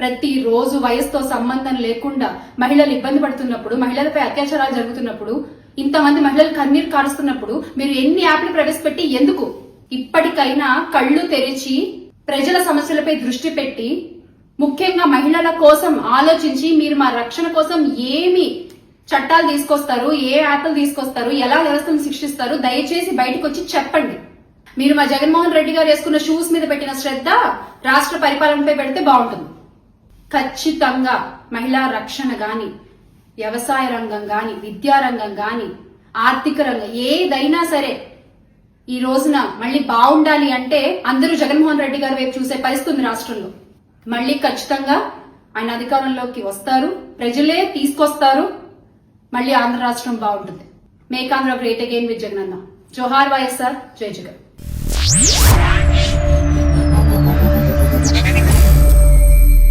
ప్రతి రోజు వయసుతో సంబంధం లేకుండా మహిళలు ఇబ్బంది పడుతున్నప్పుడు మహిళలపై అత్యాచారాలు జరుగుతున్నప్పుడు ఇంతమంది మహిళలు కన్నీరు కారుస్తున్నప్పుడు మీరు ఎన్ని యాప్లు ప్రవేశపెట్టి ఎందుకు? ఇప్పటికైనా కళ్ళు తెరిచి ప్రజల సమస్యలపై దృష్టి పెట్టి ముఖ్యంగా మహిళల కోసం ఆలోచించి మీరు మా రక్షణ కోసం ఏమి చట్టాలు తీసుకొస్తారు ఏ యాప్లు తీసుకొస్తారు ఎలా వ్యవస్థను శిక్షిస్తారు దయచేసి బయటకు వచ్చి చెప్పండి. మీరు మా జగన్మోహన్ రెడ్డి గారు వేసుకున్న షూస్ మీద పెట్టిన శ్రద్ధ రాష్ట్ర పరిపాలనపై పెడితే బాగుంటుంది. ఖచ్చితంగా మహిళా రక్షణ కానీ వ్యవసాయ రంగం కానీ విద్యా రంగం ఆర్థిక రంగం ఏదైనా సరే ఈ రోజున మళ్ళీ బాగుండాలి అంటే అందరూ జగన్మోహన్ రెడ్డి గారి వైపు చూసే పరిస్థితి ఉంది రాష్ట్రంలో. మళ్ళీ ఖచ్చితంగా ఆయన అధికారంలోకి వస్తారు ప్రజలే తీసుకొస్తారు మళ్ళీ ఆంధ్ర రాష్ట్రం బాగుంటుంది. Make Andhra great again with Jagananna. జోహార్ వైఎస్ఆర్. జై జగన్.